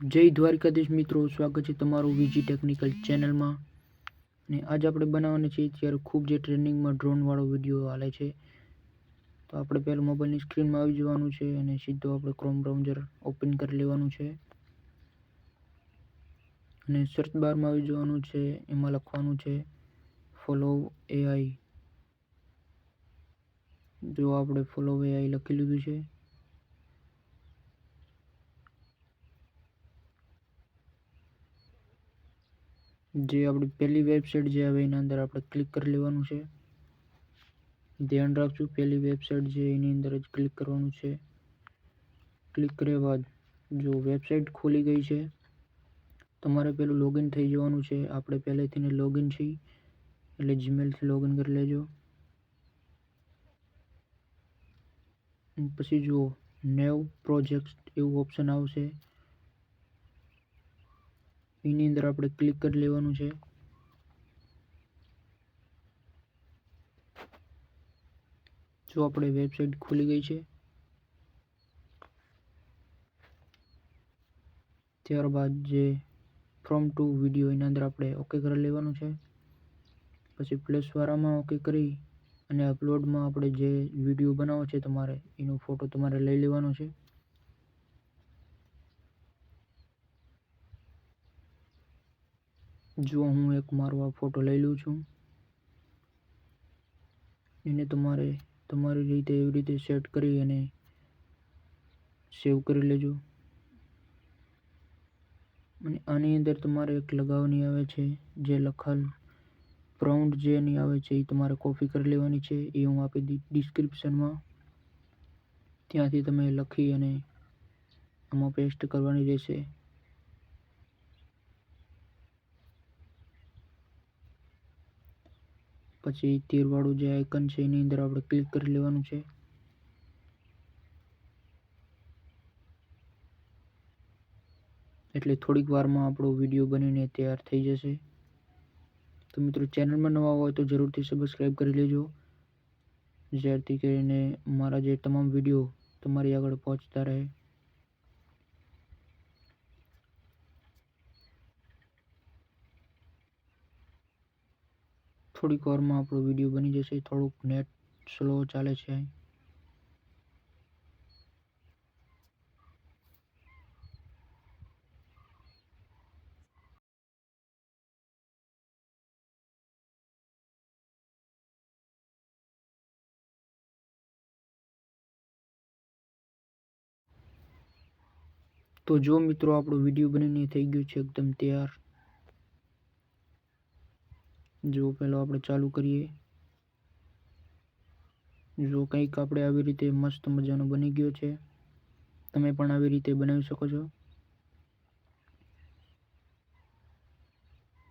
જય દ્વારકાધીશ મિત્રો, સ્વાગત છે તમારું વીજી ટેકનિકલ ચેનલમાં અને આજે આપણે બનાવવાની છીએ, ત્યારે ખૂબ જે ટ્રેનિંગમાં ડ્રોનવાળો વીડિયો હાલે છે. તો આપણે પહેલાં મોબાઈલની સ્ક્રીનમાં આવી જવાનું છે અને સીધો આપણે ક્રોમ બ્રાઉઝર ઓપન કરી લેવાનું છે. અને સર્ચ બારમાં આવી જવાનું છે, એમાં લખવાનું છે ફોલો એઆઈ જો આપણે ફોલો એઆઈ લખી લીધું છે જે આપણી પહેલી વેબસાઇટ જે આવે એના અંદર આપણે ક્લિક કરી લેવાનું છે. ધ્યાન રાખજો, પહેલી વેબસાઇટ જે એની અંદર જ ક્લિક કરવાનું છે. ક્લિક કર્યા બાદ જો વેબસાઇટ ખોલી ગઈ છે, તમારે પેલું લોગિન થઈ જવાનું છે. આપણે પહેલેથી લોગિન છીએ એટલે જીમેલથી લોગિન કરી લેજો. પછી જુઓ, નેવ પ્રોજેક્ટ એવું ઓપ્શન આવશે. એની અંદર આપણે ક્લિક કરી લેવાનું છે. જો આપણે વેબસાઇટ ખુલી ગઈ છે. ત્યારબાદ જે ફ્રોમ ટુ વીડિયો એના અંદર આપણે ઓકે કરી લેવાનું છે. પછી પ્લસવાળામાં ઓકે કરી અને અપલોડમાં આપણે જે વીડિયો બનાવો છે તમારે, એનો ફોટો તમારે લઈ લેવાનો છે. જો હું એક મારો આ ફોટો લઈ લઉં છું, એને તમારે, તમારી રીતે એવી રીતે સેટ કરી અને સેવ કરી લેજો. અને આની અંદર તમારે એક લગાવવાની આવે છે, જે લખાલ પ્રાઉન્ડ જે એની આવે છે એ તમારે કોપી કરી લેવાની છે, એ હું આપી દી ડિસ્ક્રિપ્શનમાં ત્યાંથી તમે લખી અને આમાં પેસ્ટ કરવાની રહેશે. પછી તીરવાળું જે આઇકન છે એની અંદર આપણે ક્લિક કરી લેવાનું છે. એટલે થોડીક વારમાં આપણો વીડિયો બનીને તૈયાર થઈ જશે. તો મિત્રો ચેનલમાં નવા હોય તો જરૂરથી સબસ્ક્રાઈબ કરી લેજો. જેથી કરીને મારા જે તમામ વીડિયો તમારી આગળ પહોંચતા રહે. થોડીક વારમાં આપણો વીડિયો બની જશે. થોડુંક નેટ સ્લો ચાલે છે. તો જો મિત્રો, આપણો વીડિયો બનીને થઈ ગયો છે એકદમ તૈયાર. જો પહેલો આપણે ચાલુ કરીએ. જો કંઈક આપણે આવી રીતે મસ્ત મજાનો બની ગયો છે, તમે પણ આવી રીતે બનાવી શકો છો.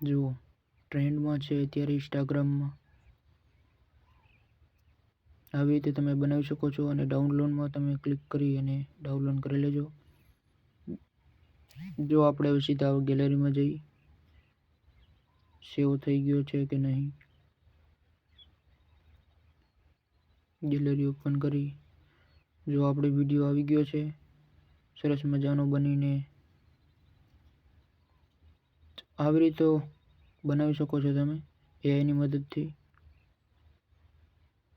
જુઓ ટ્રેન્ડમાં છે અત્યારે ઇન્સ્ટાગ્રામમાં. આવી રીતે તમે બનાવી શકો છો અને ડાઉનલોડમાં તમે ક્લિક કરી અને ડાઉનલોડ કરી લેજો. જો આપણે સીધા ગેલેરીમાં જઈ સેવ થઈ ગયો છે કે નહીં? ગેલેરી ઓપન કરી. જો આપણે વીડિયો આવી ગયો છે, સરસ મજાનો બનીને. આવી રીતે બનાવી શકો છો તમે એઆઈની મદદથી.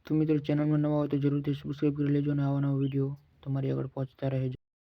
તો મિત્રો, ચેનલમાં નવા હોય તો જરૂરથી સબસ્ક્રાઈબ કરી લેજો અને આવા નવા વીડિયો તમારી આગળ પહોંચતા રહે